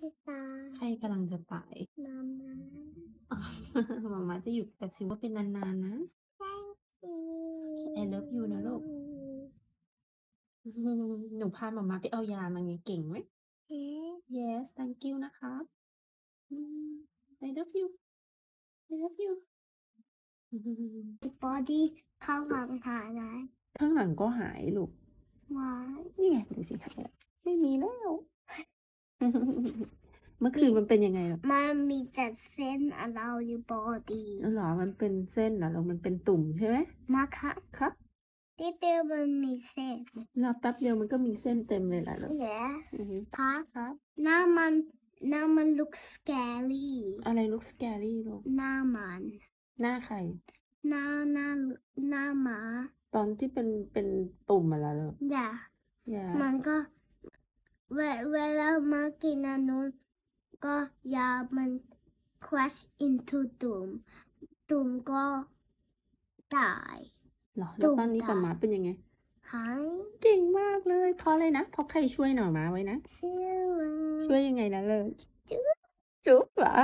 จะตายใครกำลังจะตายมามาหมามาจะอยู่กับซิว่าเป็นนานๆนะ I love you นะลูก หนูพาหมามาไปเอายามาไงเก่งไหมเอ๊ะ Yes thank you นะครับอืม I love you I love you บอดี้เข้าหลังถ่ายไหนข้างหลังก็หายลูกวายนี่ไงดูสิหายแล้วไม่มีแล้ว เมื่อคืนมันเป็นยังไงล่ะมันมีแต่เส้นอะไรอยู่บอดี้อ๋อเหรอมันเป็นเส้นเหรอแล้วมันเป็นตุ่มใช่ไหมนะคะครับที่เดียวมันมีเส้นรอแป๊บเดียวมันก็มีเส้นเต็มเลยล่ะลูกแย่อือฮึค่ะครับ หน้ามันหน้ามัน look scary อะไรลูกสแกรี่ลูกหน้ามันหน้าใคร หน้าหน้าหน้าหมาตอนที่เป็นเป็นตุ่มมาแล้วลูกอย่า อย่ามันก็ เวเวลามากินอันนู้นก็ยามัน crash into ตุ่มตุ่มก็ตายเหรอตุ่แล้วมตอนนี้ตายป๊ามาเป็นยังไงหายเก่งมากเลยเพราะอะไรนะเพราะใครช่วยหน่อมาไว้นะเสียช่วยยังไงนะเลยจุ๊บจุ๊บเหรอ